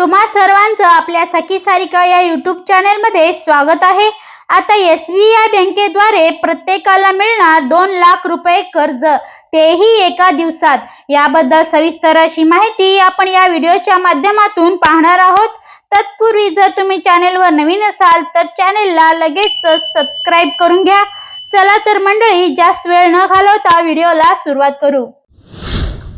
तुम्हा सर्वांचं आपल्या सखी सारिका या युट्यूब चॅनेलमध्ये स्वागत आहे. आता एस बी आय बँकेद्वारे प्रत्येकाला मिळणार दोन लाख रुपये कर्ज. तेही एका दिवसात. याबद्दल सविस्तर अशी माहिती आपण या व्हिडिओच्या माध्यमातून पाहणार आहोत. तत्पूर्वी जर तुम्ही चॅनेलवर नवीन असाल तर चॅनेलला लगेच सबस्क्राईब करून घ्या. चला तर मंडळी जास्त वेळ न घालवता व्हिडिओला सुरुवात करू.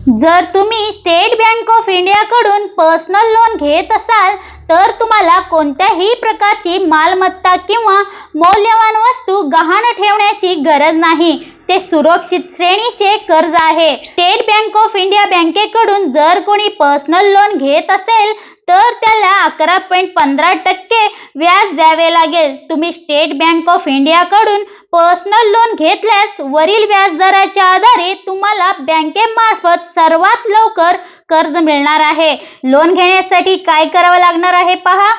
जर तुम्ही स्टेट बँक ऑफ इंडियाकडून पर्सनल लोन घेत असाल तर तुम्हाला कोणत्याही प्रकारची मालमत्ता किंवा मौल्यवान वस्तू गहाण ठेवण्याची गरज नाही. ते सुरक्षित श्रेणीचे कर्ज आहे. स्टेट बँक ऑफ इंडिया बँकेकडून जर कोणी पर्सनल लोन घेत असेल तर त्याला अकरा पॉईंट पंधरा टक्के व्याज द्यावे लागेल. तुम्ही स्टेट बँक ऑफ इंडियाकडून पर्सनल लोन घेतल्यास वरील व्याजदराच्या आधारे तुम्हाला बँकेमार्फत सर्वात लवकर कर्ज मिळणार आहे. लोन घेण्यासाठी काय करावं लागणार आहे पहा.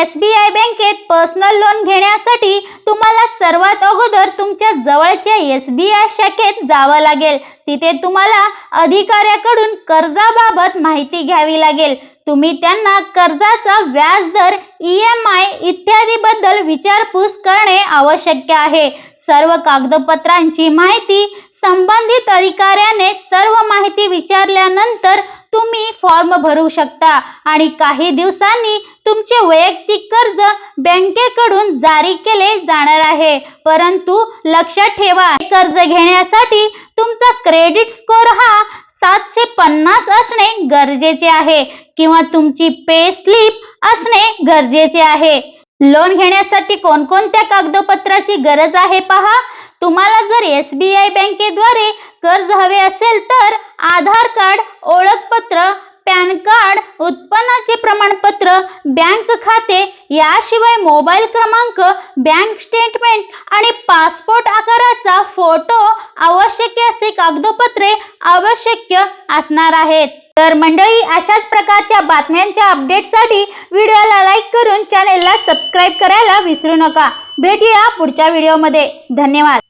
एस बी आय बँकेत पर्सनल लोन घेण्यासाठी तुम्हाला सर्वात अगोदर तुमच्या जवळच्या एस बी आय शाखेत जावं लागेल. तिथे तुम्हाला अधिकाऱ्याकडून कर्जाबाबत माहिती घ्यावी लागेल. तुम्ही त्यांना कर्जाचा व्याजदर ई एम आय इत्यादीबद्दल विचारपूस करणे आवश्यक आहे. सर्व कागदपत्रांची माहिती संबंधित अधिकाऱ्याने सर्व माहिती विचारल्यानंतर तुम्ही फॉर्म भरू शकता आणि काही दिवसांनी तुमचे वैयक्तिक कर्ज बँकेकडून जारी केले जाणार आहे. परंतु लक्षात ठेवा कर्ज घेण्यासाठी तुमचा क्रेडिट स्कोअर हा सातशे पन्नास असणे गरजेचे आहे किंवा तुमची पे स्लिप असणे गरजेचे आहे. लोन घेण्यासाठी कोणकोणत्या कागदपत्राची गरज आहे पहा. तुम्हाला जर एस बी आय बँकेद्वारे कर्ज हवे असेल तर आधार कार्ड ओळखपत्र पॅन कार्ड उत्पन्नाचे प्रमाणपत्र बँक खाते याशिवाय मोबाईल क्रमांक बँक स्टेटमेंट आणि पासपोर्ट आकाराचा फोटो आवश्यक असे कागदपत्रे आवश्यक असणार आहेत. तर मंडळी अशाच प्रकारच्या बातम्यांच्या अपडेटसाठी व्हिडिओला लाईक करून चॅनेलला सबस्क्राईब करायला विसरू नका. भेटूया पुढच्या व्हिडिओमध्ये धन्यवाद.